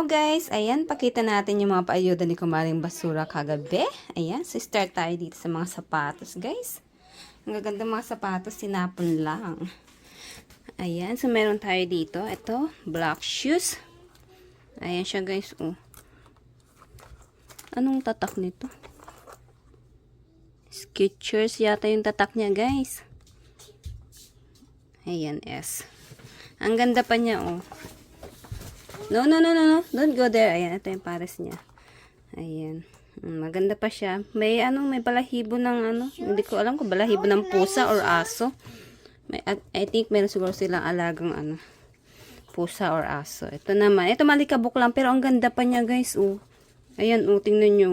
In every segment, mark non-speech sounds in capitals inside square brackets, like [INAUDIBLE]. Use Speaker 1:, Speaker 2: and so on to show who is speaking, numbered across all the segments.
Speaker 1: Hello guys! Ayan, pakita natin yung mga paayuda ni Kumaring Basura kagabi. Ayan, so start tayo dito sa mga sapatos guys. Ang gaganda mga sapatos, sinapon lang. Ayan, so meron tayo dito. Ito, black shoes. Ayan siya guys, oh. Anong tatak nito? Skechers yata yung tatak niya guys. Ayan, S. Ang ganda pa niya, oh. No, no, no, no, no. Don't go there. Ayan, ito yung pares niya. Ayan. Mm, Maganda pa siya. May ano, may balahibo ng ano. Hindi ko alam kung balahibo ng pusa or aso. May, I think meron siguro silang alagang ano. Pusa or aso. Ito naman. Ito malikabok lang pero ang ganda pa niya guys. Oh. Ayan, oh, tingnan nyo.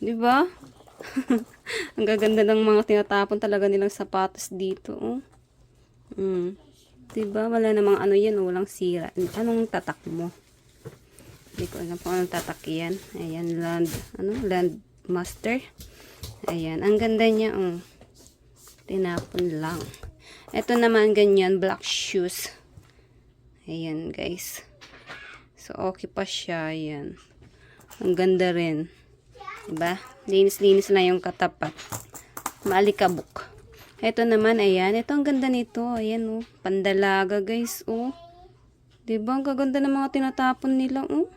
Speaker 1: Di ba? [LAUGHS] ang gaganda ng mga tinatapon talaga nilang sapatos dito. Oh. Mm. Diba? Wala namang ano yan, walang sira. Anong tatak mo? Hindi ko alam kung anong tatak yan. Ayan, land, ano, land master. Ayan, ang ganda niya, oh. Tinapon lang. Ito naman ganyan, black shoes. Ayan, guys. So, okay pa siya, ayan. Ang ganda rin. Diba? Linis-linis lang yung katapat. Maalikabok. Ito naman, ayan. Ito ang ganda nito. Ayan, oh. Pandalaga, guys, oh. Diba? Ang gaganda ng mga tinatapon nila, oh.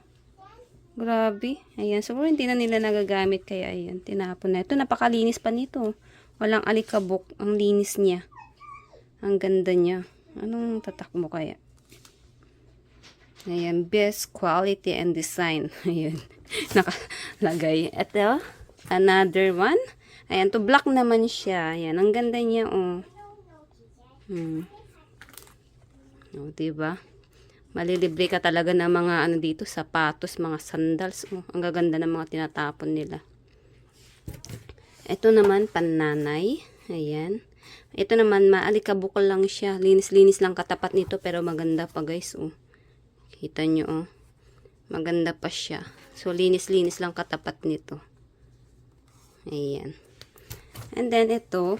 Speaker 1: Grabe. Ayan. Siguro hindi na nila nagagamit. Kaya, ayan. Tinapon na. Ito, napakalinis pa nito. Walang alikabok. Ang linis niya. Ang ganda niya. Anong tatak mo kaya? Ayan. Best quality and design. [LAUGHS] Ayan. Nakalagay. Ito. Another one. Ayan, to black naman siya. Ayan, ang ganda niya, oh. Hmm. Oh, diba? Malilibre ka talaga ng mga ano dito, sapatos, mga sandals. Oh, ang gaganda ng mga tinatapon nila. Ito naman, pananay. Ayan. Ito naman, maalikabukol lang siya. Linis-linis lang katapat nito, pero maganda pa, guys, oh. Kita nyo, oh. Maganda pa siya. So, linis-linis lang katapat nito. Ayan. And then, ito,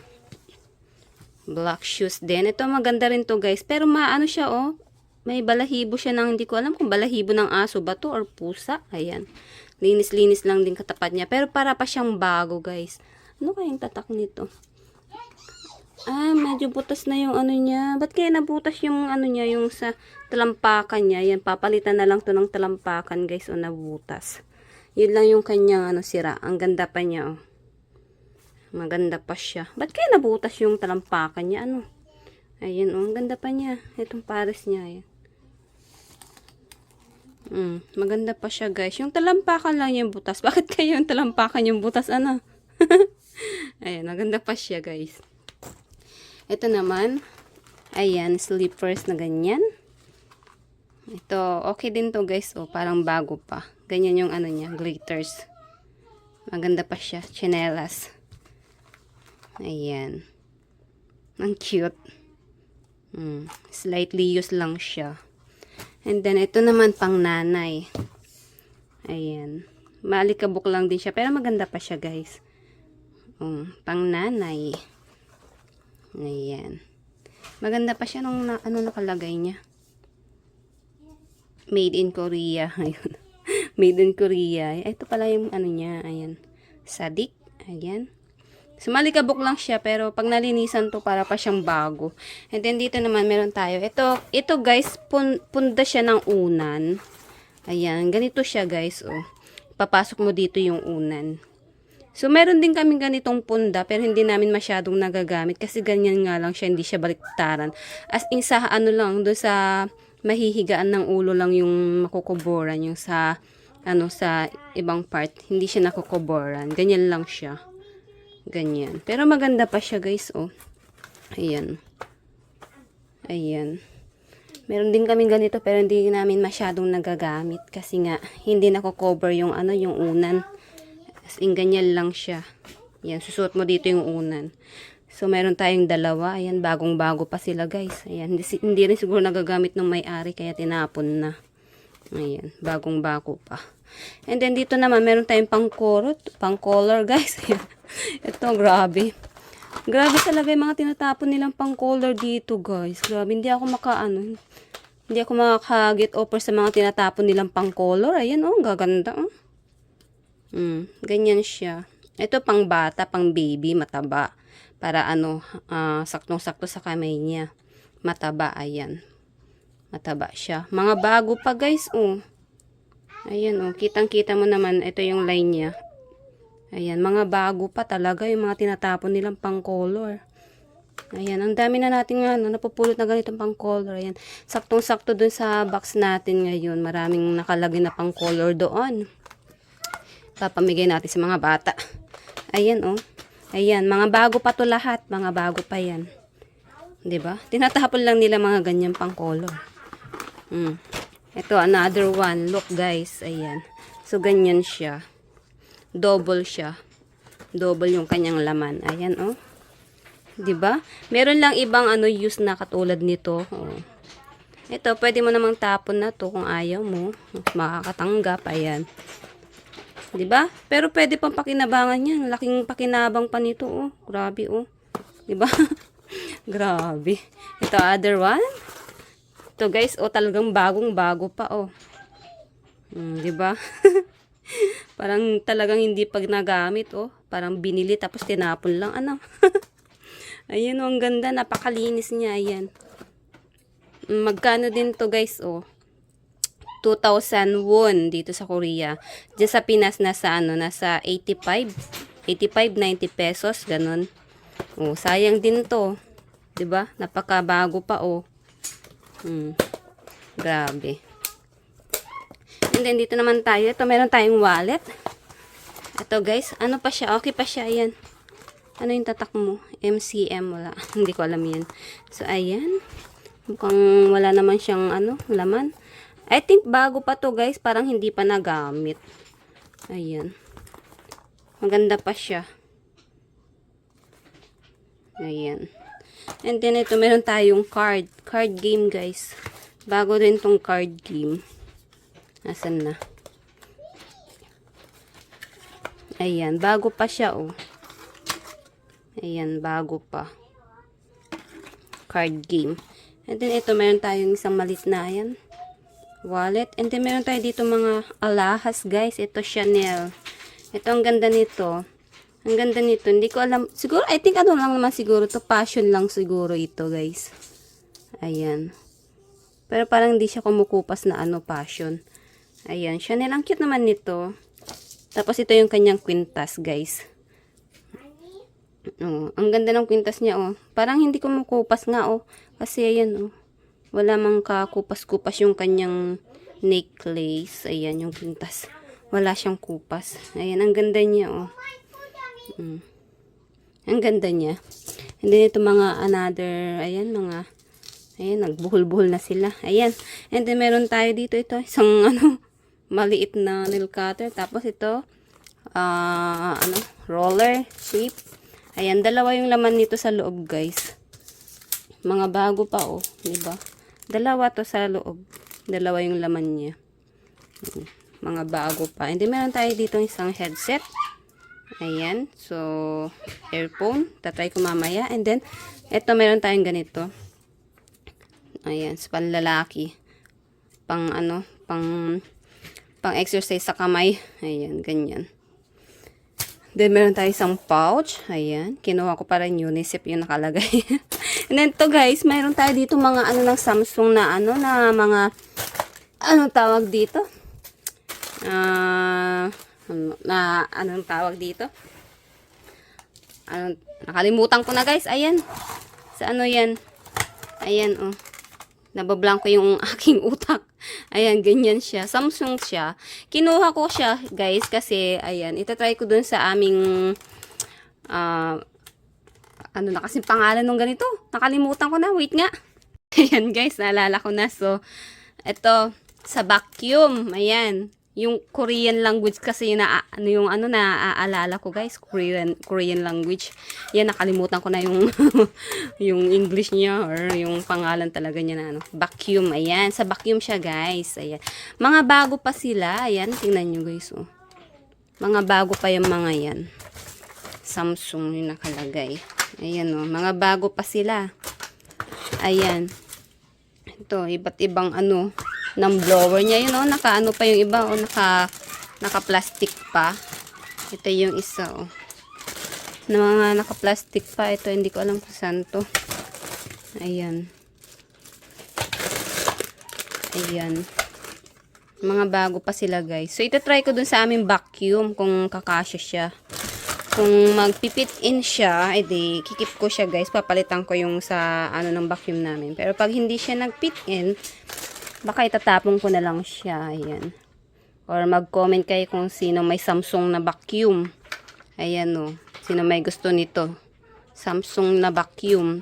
Speaker 1: black shoes din. Ito, maganda rin to guys. Pero maano siya, oh. May balahibo siya ng, hindi ko alam kung balahibo ng aso ba to or pusa. Ayan. Linis-linis lang din katapat niya. Pero para pa siyang bago, guys. Ano kayang tatak nito? Ah, medyo butas na yung ano niya. Ba't kaya nabutas yung ano niya, yung sa talampakan niya? Yan, papalitan na lang to ng talampakan, guys, o nabutas. Yun lang yung kanyang ano, sira. Ang ganda pa niya, oh. Maganda pa siya. Ba't kaya nabutas yung talampakan niya? Ano? Ayan, oh. Ang ganda pa niya. Itong pares niya, ayan. Mm, maganda pa siya, guys. Yung talampakan lang yung butas. [LAUGHS] Bakit kaya yung talampakan yung butas? Ano? [LAUGHS] ayan, maganda pa siya, guys. Ito naman, ayan, slippers na ganyan. Ito, okay din to guys. Oh, parang bago pa. Ganyan yung ano niya, glitters. Maganda pa siya. Chinelas. Ayan. Ang cute. Mm, slightly used lang siya. And then, ito naman pang nanay. Ayan. Malikabok lang din siya. Pero maganda pa siya, guys. Um, pang nanay. Ayan. Maganda pa siya nung na, ano nakalagay niya. Made in Korea. [LAUGHS] Ayun. Made in Korea. Ito pala yung ano niya. Ayan. Sadik. Ayan. Sumalikabok lang siya pero pag nalinisan to para pa siyang bago. And then dito naman meron tayo. Ito, ito guys, pun, punda siya ng unan. Ayan, ganito siya guys. Oh. Papasok mo dito yung unan. So, meron din kami ganitong punda, pero hindi namin masyadong nagagamit kasi ganyan nga lang siya, hindi siya baliktaran. As in sa ano lang, do sa mahihigaan ng ulo lang yung makukuboran, yung sa, ano, sa ibang part, hindi siya nakukuboran. Ganyan lang siya. Ganyan. Pero maganda pa siya, guys, oh. Ayan. Ayan. Meron din kami ganito, pero hindi namin masyadong nagagamit kasi nga, hindi nakukover yung, ano, yung unan. As in, ganyan lang siya. Yan, susuot mo dito yung unan. So, meron tayong dalawa. Ayan, bagong-bago pa sila, guys. Ayan, hindi, hindi rin siguro nagagamit ng may-ari, kaya tinapon na. Ayan, bagong-bago pa. And then, dito naman, meron tayong pang-color, pang-color, guys. [LAUGHS] Ayan. Ito, grabe. Grabe talaga yung mga tinatapon nilang pang-color dito, guys. Grabe, hindi ako makaano. Hindi ako makaka-get offer sa mga tinatapon nilang pang color. Ayan oh, gaganda oh. Mm, ganyan siya. Ito pang bata, pang baby, mataba. Para ano, ah, saktong-sakto sa kamay niya. Mataba, ayan. Mataba siya. Mga bago pa guys, oh. Ayan, oh. Kitang-kita mo naman, ito yung line niya. Ayan, mga bago pa talaga yung mga tinatapon nilang pang color. Ayan, ang dami na natin nga, no, napupulot na ganitong pang color. Ayan, saktong-sakto dun sa box natin ngayon. Maraming nakalagay na pang color doon. Papamigay natin sa mga bata. Ayan, oh. Ayan, mga bago pa to lahat. Mga bago pa yan. ba? Tinatapon lang nila mga ganyan pang color. Mm. Ito, another one. Look, guys. Ayan. So, ganyan siya. Double siya. Double yung kanyang laman. Ayan, oh. 'Di ba? Meron lang ibang ano use na katulad nito. Oh. Ito, pwede mo namang tapon na to kung ayaw mo. Makakatanggap. Ayan. 'Di ba? Pero pwede pang pakinabangan 'yan. Laking pakinabang pa nito, oh. Grabe, oh. 'Di ba? [LAUGHS] Grabe. Ito other one. Ito guys, oh talagang bagong bago pa, oh. Hmm, 'di ba? [LAUGHS] Parang talagang hindi pag nagamit, oh. Parang binili tapos tinapon lang, ano. [LAUGHS] Ayan, oh, ang ganda. Napakalinis niya, ayan. Magkano din to guys, oh. 2,000 won dito sa Korea. Diyan sa Pinas nasa ano, nasa 85, 85, 90 pesos, ganun. Oh, sayang din to. 'Di ba? Napakabago pa oh. Hmm. Grabe. And then dito naman tayo. Ito meron tayong wallet. Ito guys, ano pa siya? Okay pa siya, ayan. Ano yung tatak mo? MCM, wala. [LAUGHS] Hindi ko alam yan. So, ayan. Mukhang wala naman siyang ano, laman. I think bago pa to guys. Parang hindi pa nagamit. Ayan. Maganda pa siya. Ayan. And then ito, meron tayong card. Card game guys. Bago din tong card game. Asan na? Ayan. Bago pa siya oh. Ayan. Bago pa. Card game. And then ito, meron tayong isang malit na ayan wallet. And then, meron tayo dito mga alahas, guys. Ito, Chanel. Ito, ang ganda nito. Ang ganda nito. Hindi ko alam. Siguro, I think ano lang naman siguro to Passion lang siguro ito, guys. Ayan. Pero parang hindi siya kumukupas na ano, passion. Ayan. Chanel, ang cute naman nito. Tapos, ito yung kanyang quintas, guys. Oh, ang ganda ng quintas niya, oh. Parang hindi kumukupas nga, oh. Kasi, ayan, oh. Wala mang kakupas-kupas yung kanyang necklace. Ayan, yung pintas. Wala siyang kupas. Ayan, ang ganda niya, oh. Mm. Ang ganda niya. And then, ito mga another, ayan, mga, ayan, nagbuhol-buhol na sila. Ayan. And then, meron tayo dito, ito, isang, [LAUGHS] ano, maliit na nail cutter. Tapos, ito, ah, ano, roller shape. Ayan, dalawa yung laman nito sa loob, guys. Mga bago pa, oh. Diba? Dalawa to sa loob. Dalawa yung laman niya. Mga bago pa. Hindi meron tayo dito isang headset. Ayan. So, earphone. Tatry ko mamaya. And then, ito meron tayong ganito. Ayan. Sa panlalaki. Pang ano, pang pang exercise sa kamay. Ayan, ganyan. Then, meron tayo isang pouch. Ayan. Kinuha ko para Unicef yung nakalagay. [LAUGHS] And then, to guys, meron tayo dito mga ano ng Samsung na ano, na mga, anong tawag dito? Ah, ano, na, anong tawag dito? Ano, nakalimutan ko na guys. Ayan. Sa ano yan? Ayan, oh. Nabablanko yung [LAUGHS] aking utak. Ayan, ganyan siya. Samsung siya. Kinuha ko siya, guys, kasi, ayan, itatry ko dun sa aming, ah, ano na kasi pangalan nung ganito. Nakalimutan ko na. Wait nga. [LAUGHS] Ayan, guys, naalala ko na. So, ito, sa vacuum. Ayan. Yung Korean language kasi na, ano yung ano na aalala ko guys, Korean Korean language. Yan nakalimutan ko na yung [LAUGHS] yung English niya or yung pangalan talaga niya na ano. Vacuum. Ayan, sa vacuum siya guys. Ayan. Mga bago pa sila. Ayan, tingnan niyo guys oh. Mga bago pa yung mga yan. Samsung yung nakalagay. Ayan oh, mga bago pa sila. Ayan. Ito, iba't ibang ano, ng blower niya. Yun, oh, naka ano pa yung iba, oh, naka, naka-plastic pa. Ito yung isa, oh. Na mga naka-plastic pa. Ito, hindi ko alam kung saan to. Ayan. Ayan. Mga bago pa sila, guys. So, ito try ko dun sa aming vacuum kung kakasya siya. Kung magpipit in siya, edi kikip ko siya, guys. Papalitan ko yung sa ano ng vacuum namin. Pero pag hindi siya nagpit in, baka itatapon ko na lang siya. Ayan. Or mag-comment kayo kung sino may Samsung na vacuum. Ayan o. Sino may gusto nito. Samsung na vacuum.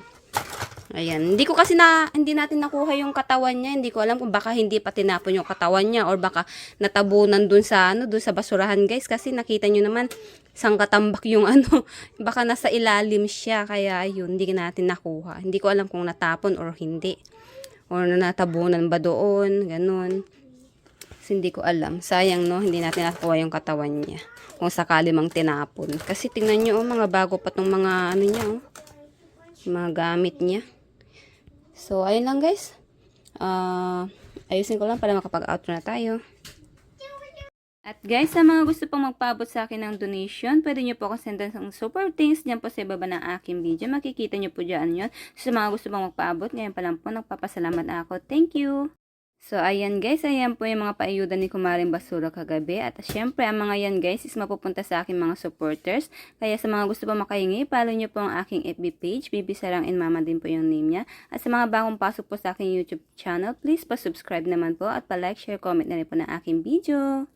Speaker 1: Ayan. Hindi ko kasi na, hindi natin nakuha yung katawan niya. Hindi ko alam kung baka hindi pa tinapon yung katawan niya or baka natabunan dun sa, ano, dun sa basurahan guys. Kasi nakita nyo naman, sangkatambak yung [LAUGHS] ano, baka nasa ilalim siya. Kaya ayun, hindi natin nakuha. Hindi ko alam kung natapon or hindi. Or natabunan ba doon, ganun. Kasi hindi ko alam. Sayang no, hindi natin nakuha yung katawan niya. Kung sakali mang tinapon. Kasi tingnan nyo, oh, mga bago pa tong mga ano niya, oh. Mga gamit niya. So, ayun lang guys. Ah, ayusin ko lang para makapag-outro na tayo. At guys, sa mga gusto pong magpaabot sa akin ng donation, pwede nyo po ako sendan ng super things dyan po sa ibaba ng aking video. Makikita nyo po dyan yun. Sa mga gusto pong magpaabot, ngayon pa lang po, nagpapasalamat ako. Thank you! So, ayan guys, ayan po yung mga paayuda ni Kumaring Basura kagabi. At syempre, ang mga yan guys is mapupunta sa aking mga supporters. Kaya sa mga gusto pa makahingi, follow nyo po ang aking FB page, Bibi Sarang and Mama din po yung name niya. At sa mga bagong pasok po sa aking YouTube channel, please pa-subscribe naman po at pa-like, share, comment na rin po ng aking video.